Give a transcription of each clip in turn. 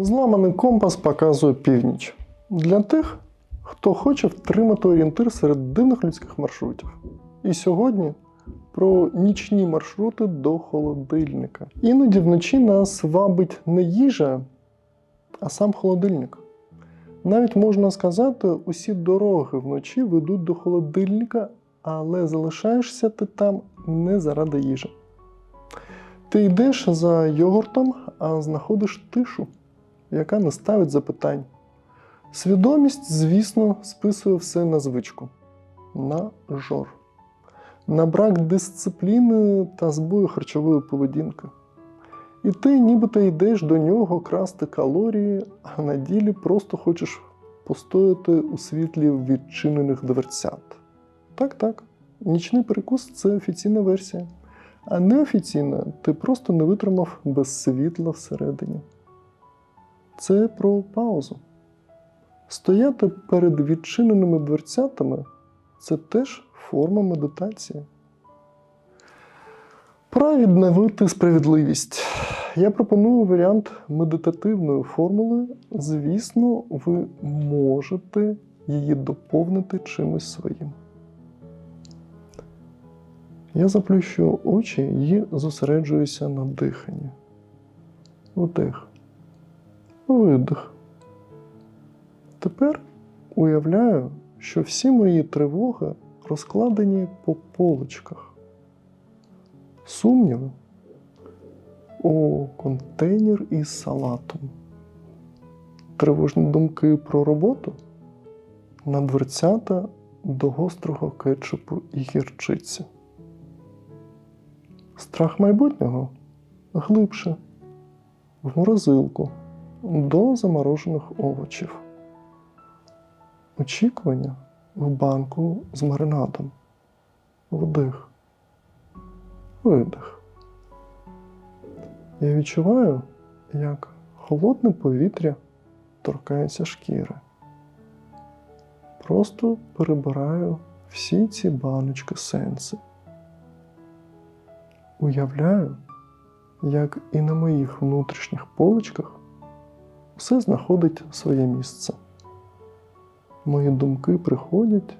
Зламаний компас показує північ. Для тих, хто хоче втримати орієнтир серед дивних людських маршрутів. І сьогодні про нічні маршрути до холодильника. Іноді вночі нас вабить не їжа, а сам холодильник. Навіть можна сказати, усі дороги вночі ведуть до холодильника, але залишаєшся ти там не заради їжі. Ти йдеш за йогуртом, а знаходиш тишу, яка не ставить запитань. Свідомість, звісно, списує все на звичку, на жор, на брак дисципліни та збою харчової поведінки. І ти нібито йдеш до нього красти калорії, а на ділі просто хочеш постояти у світлі відчинених дверцят. Так, так, нічний перекус це офіційна версія. А неофіційна ти просто не витримав без світла всередині. Це про паузу. Стояти перед відчиненими дверцятами це теж форма медитації. Пора відновити справедливість. Я пропоную варіант медитативної формули. Звісно, ви можете її доповнити чимось своїм. Я заплющую очі і зосереджуюся на диханні. Вдих. Видих. Тепер уявляю, що всі мої тривоги розкладені по полочках. Сумніви у контейнер із салатом. Тривожні думки про роботу на дверцята до гострого кетчупу і гірчиці. Страх майбутнього глибше в морозилку до заморожених овочів. Очікування в банку з маринадом. Вдих. Видих. Я відчуваю, як холодне повітря торкається шкіри. Просто перебираю всі ці баночки сенси. Уявляю, як і на моїх внутрішніх поличках все знаходить своє місце. Мої думки приходять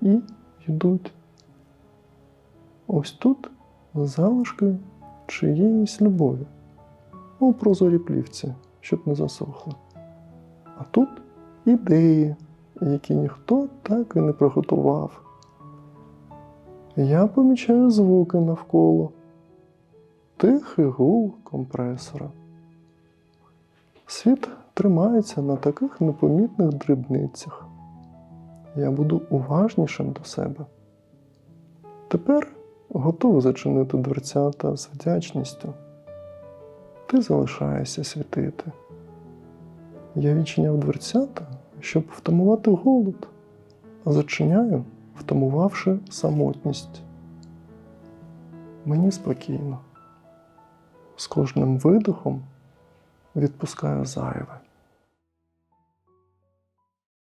і йдуть. Ось тут залишки чиєїсь любові у прозорій плівці, щоб не засохло. А тут ідеї, які ніхто так і не приготував. Я помічаю звуки навколо, тихий гул компресора. Світ тримається на таких непомітних дрібницях. Я буду уважнішим до себе. Тепер готовий зачинити дверцята з вдячністю. Ти залишаєшся світити. Я відчиняв дверцята, щоб втамувати голод, а зачиняю, втамувавши самотність. Мені спокійно. З кожним видихом відпускаю зайве.